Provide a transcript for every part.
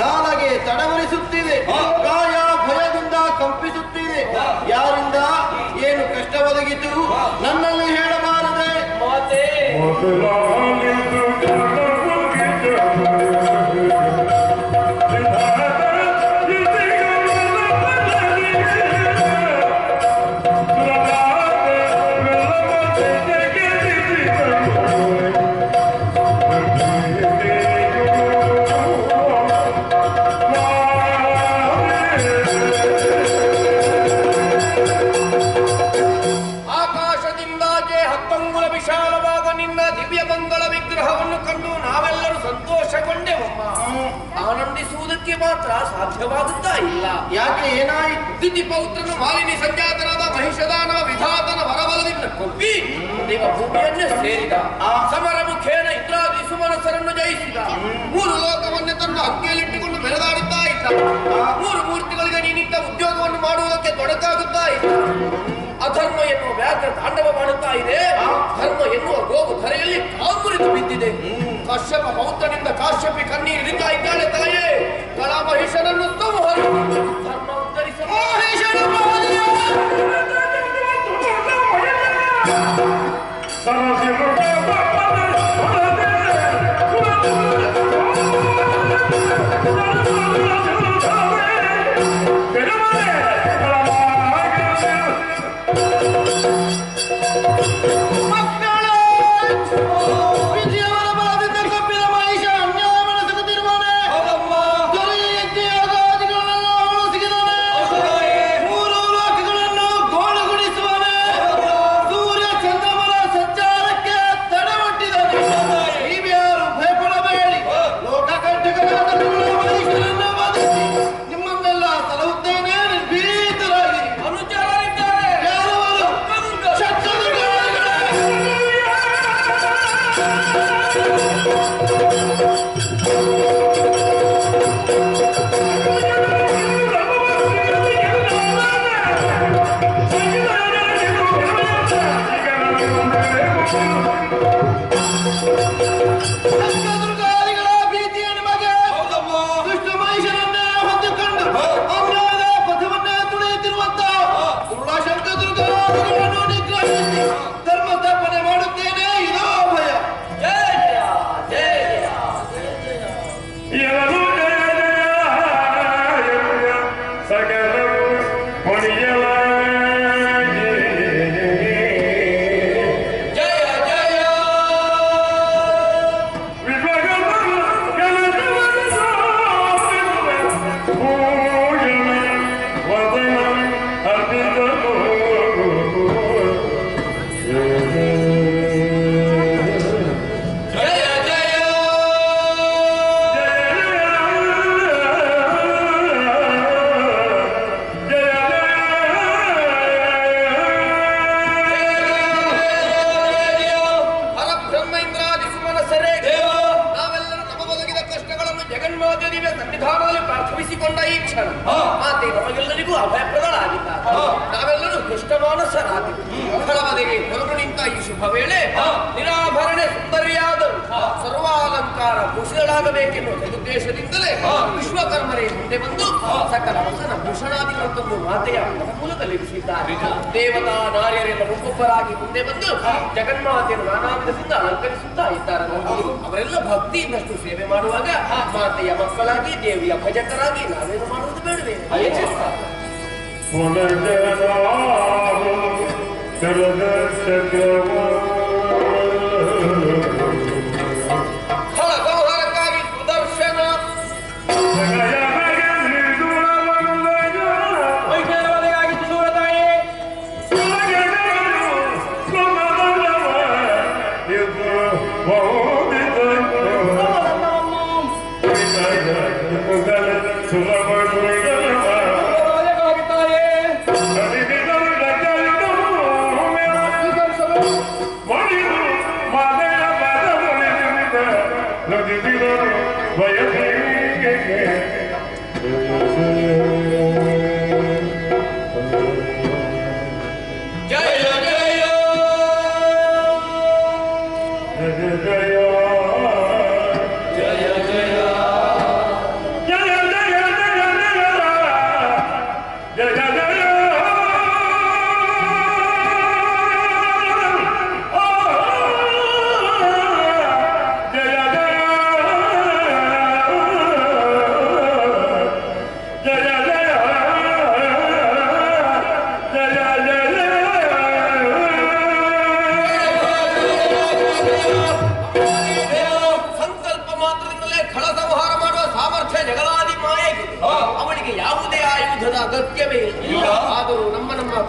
ನಾಲಗೆ ತಡವರಿಸುತ್ತಿದೆ ಕಾಯ ಭಯದಿಂದ ಕಂಪಿಸುತ್ತಿದೆ ಯಾರಿಂದ? ಏನು ಕಷ್ಟ ಒದಗಿತು? ನನ್ನಲ್ಲಿ ಹೇಳಬಾರದೆ. ನಾವೆಲ್ಲರೂ ಆನಂದಿಸುವುದಕ್ಕೆ ಮಾತ್ರ ಸಾಧ್ಯವಾಗುತ್ತಾ ಇಲ್ಲ. ಯಾಕೆ ಏನಾಯಿತು? ಪೌತ್ರನು ಮಾಲಿನಿ ಸಂಜಾತನಾದ ಮಹಿಷದಾನ ವಿಧಾತನ ವರಬಲದಿಂದ ಕೊಬ್ಬಿ ದೇವ ಭೂಮಿಯನ್ನೇ ಸೇರಿದ ಸಮರ ಮುಖೇನ ಸುಮನಸರನ್ನು ಜಯಿಸಿದ. ಮೂರು ಲೋಕವನ್ನೇ ತನ್ನ ಹಕ್ಕಿಯಲ್ಲಿಟ್ಟುಕೊಂಡು ಬೆಳೆದಾಡುತ್ತಾ ಇದ್ದ. ಮೂರು ಮೂರ್ತಿಗಳಿಗೆ ನೀನಿಟ್ಟ ಉದ್ಯೋಗವನ್ನು ಮಾಡುವುದಕ್ಕೆ ತೊಡಕಾಗುತ್ತಾ ಇದ್ದ. ಅಧರ್ಮ ಎನ್ನುವ ವ್ಯಾಘ್ರ ತಾಂಡವ ಮಾಡುತ್ತಾ ಇದೆ. ಧರ್ಮ ಎನ್ನುವ ಗೋವು ಧರೆಯಲ್ಲಿ ಕಾಮುರಿದು ಬಿದ್ದಿದೆ. ಕಶ್ಯಪ ಮೌತನಿಂದ ಕಾಶ್ಯಪಿ ಕಣ್ಣೀರಿನಿಂದ ಇದ್ದಾಳೆ ತಾಯೇ. ಕಲಾ ಮಹಿಷನನ್ನು ಸಂಹರಿಸಿ ಧರ್ಮ ಉತ್ತರಿಸಲು As ಸನ್ನಿಧಾನದಲ್ಲಿ ಪ್ರಾರ್ಥಿಸಿಕೊಂಡ ಈ ಕ್ಷಣ ಮಾತೆ ನಮಗೆಲ್ಲರಿಗೂ ಅಭಯಪ್ರದಳಾಗಿದ್ದಾರೆ ನಾವೆಲ್ಲರೂ ಕೃಷ್ಣಮಾನಸರಾಗಿ ಫಲವದೆಗೆ ಹೊರಡು ನಿಂತ ಈ ಶುಭ ವೇಳೆ ನಿರಾಭರಣೆ ಸುಂದರಿಯಾದರು ಸರ್ವಾಲಂಕಾರ ಉದ್ದೇಶದಿಂದಲೇ ಸದುದ್ದೇಶದಿಂದಲೇ ವಿಶ್ವಕರ್ಮರೇ ಮುಂದೆ ಬಂದು ಸಕಲ ವಸನ ಭೂಷಣಾದಿಗಳನ್ನು ಮಾತೆಯ ಮೂಲದಲ್ಲಿ ಇರಿಸಿದ್ದಾರೆ ದೇವತಾ ನಾರಿಯರೆಲ್ಲ ಒಬ್ಬೊಬ್ಬರಾಗಿ ಮುಂದೆ ಬಂದು ಜಗನ್ಮಾತೆಯನ್ನು ನಾನಾ ವಿಧದಿಂದ ಅಲಂಕರಿಸುತ್ತಾ ಇದ್ದಾರೆ ಅವರೆಲ್ಲ ಭಕ್ತಿಯಿಂದಷ್ಟು ಸೇವೆ ಮಾಡುವಾಗ ಮಾತೆಯ ಮಕ್ಕಳಾಗಿ ದೇವಿಯ ಭಜಕರಾಗಿ ನಾವೇನು ಮಾಡುವುದು ಬೇಡವೇ? ಫಲ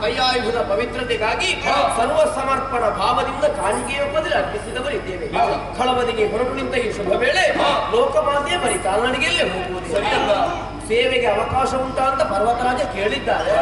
ಕೈಯಾಯುಧದ ಪವಿತ್ರತೆಗಾಗಿ ಸರ್ವ ಸಮರ್ಪಣ ಭಾವದಿಂದ ಕಾಣಿಕೆಯ ಬದಲು ಅರ್ಪಿಸಿದವರಿದ್ದೇವೆ ಕಳವದಿಗೆ ಹೊರಟು ನಿಂತ ಈ ಶುಭ ವೇಳೆ ಲೋಕಮಾತೆಯ ಬರೀ ಕಾಲ್ನಡಿಗೆಯಲ್ಲೇ ಹೋಗುವುದು. ಸರಿಯಲ್ಲ. ಸೇವೆಗೆ ಅವಕಾಶ ಉಂಟಾ ಅಂತ ಪರ್ವತರಾಜ ಕೇಳಿದ್ದಾರೆ.